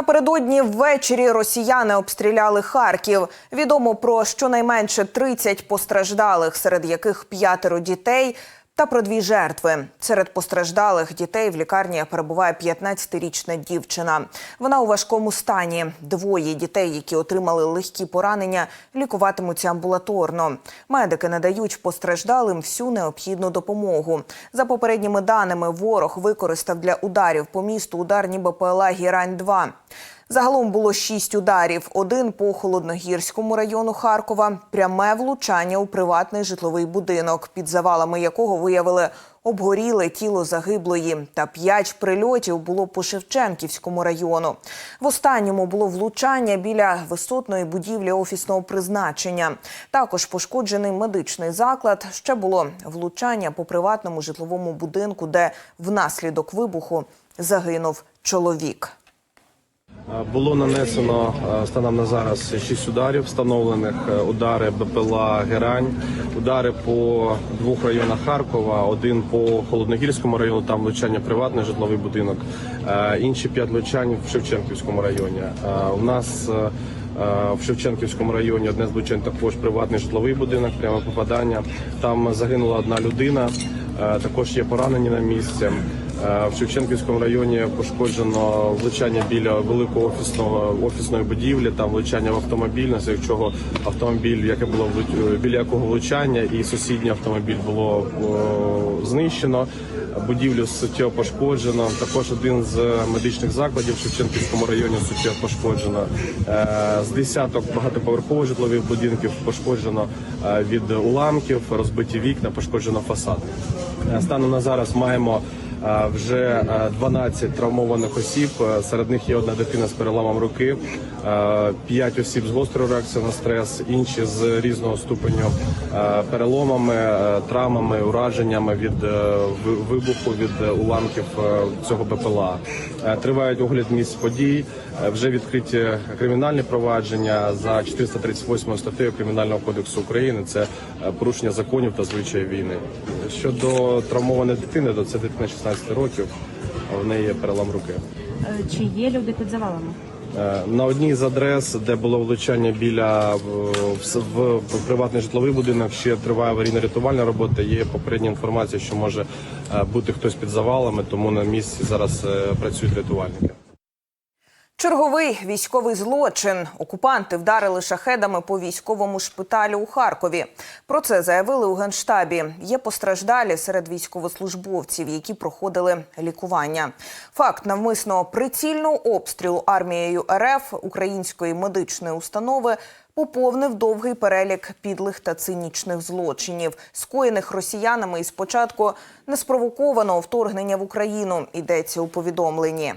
Напередодні ввечері росіяни обстріляли Харків. Відомо про щонайменше 30 постраждалих, серед яких п'ятеро дітей. Та про дві жертви серед постраждалих дітей в лікарні перебуває 15-річна дівчина. Вона у важкому стані. Двоє дітей, які отримали легкі поранення, лікуватимуться амбулаторно. Медики надають постраждалим всю необхідну допомогу. За попередніми даними, ворог використав для ударів по місту ударні БПЛА Гірань 2 Загалом було шість ударів: один по холодногірському району Харкова, пряме влучання у приватний житловий будинок, під завалами якого виявили обгоріле тіло загиблої. Та п'ять прильотів було по Шевченківському району. В останньому було влучання біля висотної будівлі офісного призначення. Також пошкоджений медичний заклад. Ще було влучання по приватному житловому будинку, де внаслідок вибуху загинув чоловік. Було нанесено е, станом на зараз шість ударів, встановлених е, удари БПЛА Герань, удари по двох районах Харкова, один по Холодногірському району, там влучання приватний житловий будинок, е, інші п'ять влучань в Шевченківському районі. У нас в Шевченківському районі одне з влучань також приватний житловий будинок, пряме попадання. Там загинула одна людина, також є поранені на місці. В Шевченківському районі пошкоджено влучання біля великого офісного офісної будівлі, там влучання в автомобіль, на чого автомобіль, яке було біля якого влучання, і сусідній автомобіль було о, знищено. Будівлю суттєво пошкоджено. Також один з медичних закладів в Шевченківському районі суттєво пошкоджено. Е, з десяток багатоповерхових житлових будинків пошкоджено е, від уламків, розбиті вікна, пошкоджено фасад. Е, станом на зараз маємо вже 12 травмованих осіб. Серед них є одна дитина з переламом руки, 5 осіб з гострою реакцією на стрес, інші з різного ступеню переломами, травмами, ураженнями від вибуху від уламків цього БПЛА. Тривають огляд місць подій. Вже відкриті кримінальні провадження за 438 статтею Кримінального кодексу України. Це порушення законів та звичаї війни. Щодо травмованої дитини, то це дитина 16 років. а В неї є перелам руки. Е, Чи є люди під завалами? Е, На одній з адрес, де було влучання біля в, в, в приватний житловий будинок, ще триває аварійно-рятувальна робота. Є попередня інформація, що може е, бути хтось під завалами, тому на місці зараз працюють рятувальники. Черговий військовий злочин. Окупанти вдарили шахедами по військовому шпиталю у Харкові. Про це заявили у генштабі. Є постраждалі серед військовослужбовців, які проходили лікування. Факт навмисного прицільного обстрілу армією РФ української медичної установи. Поповнив довгий перелік підлих та цинічних злочинів, скоєних росіянами із початку неспровокованого вторгнення в Україну. Йдеться у повідомленні.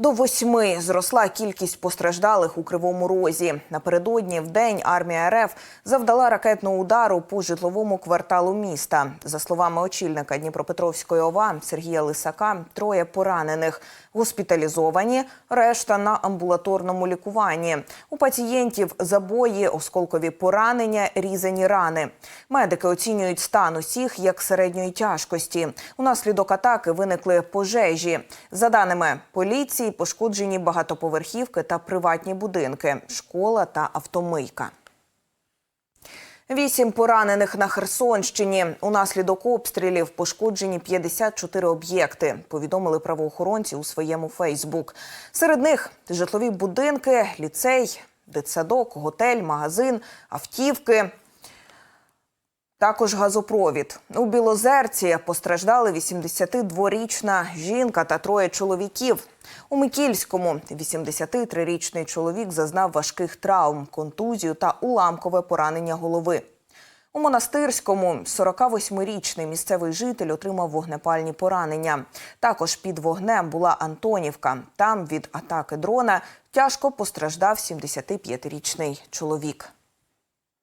До восьми зросла кількість постраждалих у Кривому Розі. Напередодні в день армія РФ завдала ракетного удару по житловому кварталу міста. За словами очільника Дніпропетровської ОВА Сергія Лисака, троє поранених госпіталізовані, решта на амбулаторному лікуванні. У пацієнтів забої, осколкові поранення, різані рани. Медики оцінюють стан усіх як середньої тяжкості. Унаслідок атаки виникли пожежі. За даними поліції, пошкоджені багатоповерхівки та приватні будинки, школа та автомийка. Вісім поранених на Херсонщині. Унаслідок обстрілів пошкоджені 54 об'єкти. Повідомили правоохоронці у своєму Фейсбук. Серед них житлові будинки, ліцей, дитсадок, готель, магазин, автівки. Також газопровід у Білозерці постраждали 82-річна жінка та троє чоловіків. У Микільському 83-річний чоловік зазнав важких травм, контузію та уламкове поранення голови. У монастирському 48-річний місцевий житель отримав вогнепальні поранення. Також під вогнем була Антонівка. Там від атаки дрона тяжко постраждав 75-річний чоловік.